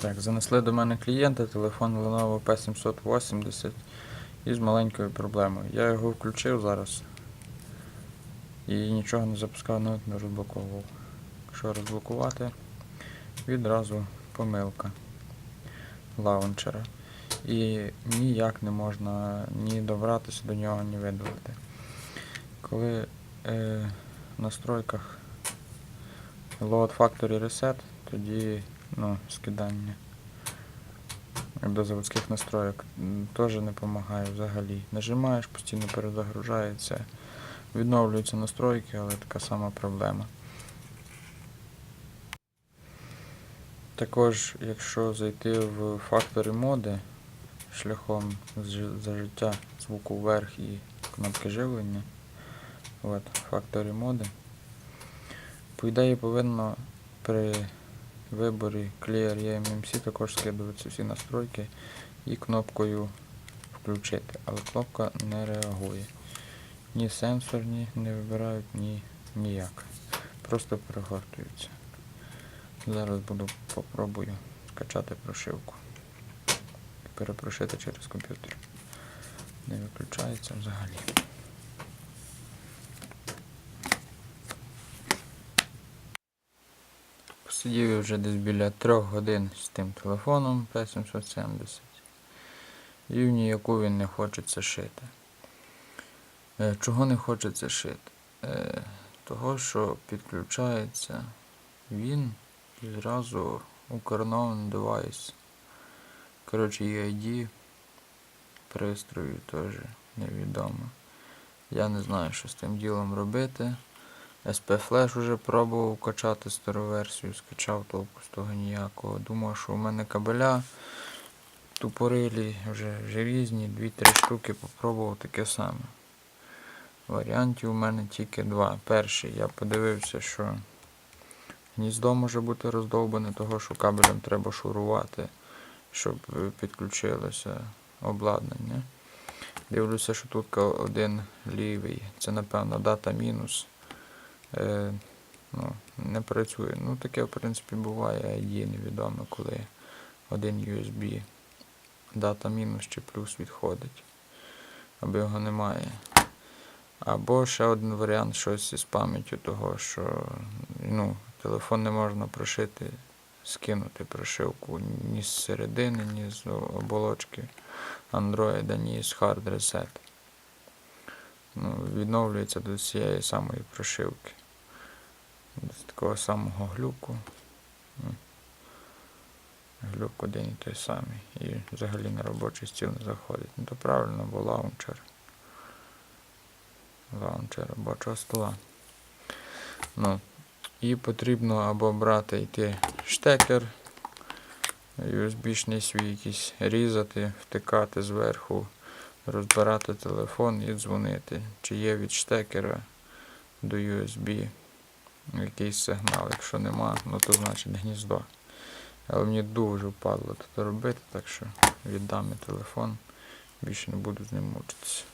Так, занесли до мене клієнта телефон Lenovo P780 із маленькою проблемою. Я його включив зараз і нічого не запускав, навіть не розблоковував. Якщо розблокувати, відразу помилка лаунчера. І ніяк не можна ні добратися до нього, ні видалити. Коли е, в настройках Load Factory Reset, тоді ну, скидання до заводських настроєк теж не допомагає взагалі. Нажимаєш, постійно перезагружається, відновлюються настройки, але така сама проблема. Також, якщо зайти в фактори моди шляхом зажиття звуку вверх і кнопки живлення, от, фактори моди, по ідеї повинно при виборі Clear EMMC також скидуватися всі настройки і кнопкою включити, але кнопка не реагує. Ні сенсорні не вибирають, ні ніяк. Просто перегортуються. Зараз буду попробую скачати прошивку. Перепрошити через комп'ютер. Не виключається взагалі. Посидів я вже десь біля трьох годин з тим телефоном P770. І в ніяку він не хочеться шити. Е, Чого не хочеться шити? Е, Того, що підключається він і зразу укорнований девайс. Коротше, EID пристрою теж невідомо. Я не знаю, що з тим ділом робити. SP Flash уже пробував качати стару версію, скачав толку з того ніякого. Думав, що у мене кабеля тупорилі, вже, вже різні, 2-3 штуки попробував таке саме. Варіантів у мене тільки два. Перший, я подивився, що гніздо може бути роздовбане, того що кабелем треба шурувати, щоб підключилося обладнання. Дивлюся, що тут один лівий. Це, напевно, дата мінус. Е, ну, не працює. Ну, таке, в принципі, буває ID невідомо, коли один USB дата мінус чи плюс відходить, або його немає. Або ще один варіант щось із пам'яттю того, що ну, телефон не можна прошити, скинути прошивку ні з середини, ні з оболочки Android, ні з Hard Reset. Ну, відновлюється до цієї самої прошивки. З такого самого глюку. Ну, Глюк один і той самий. І взагалі на робочий стіл не заходить. Ну то правильно, бо лаунчер. Лаунчер робочого стола. Ну, і потрібно або брати йти штекер, USB-шний свій якийсь різати, втикати зверху, розбирати телефон і дзвонити. Чи є від штекера до USB якийсь сигнал. Якщо нема, ну то значить гніздо. Але мені дуже впадло це робити, так що віддам я телефон, більше не буду з ним мучитися.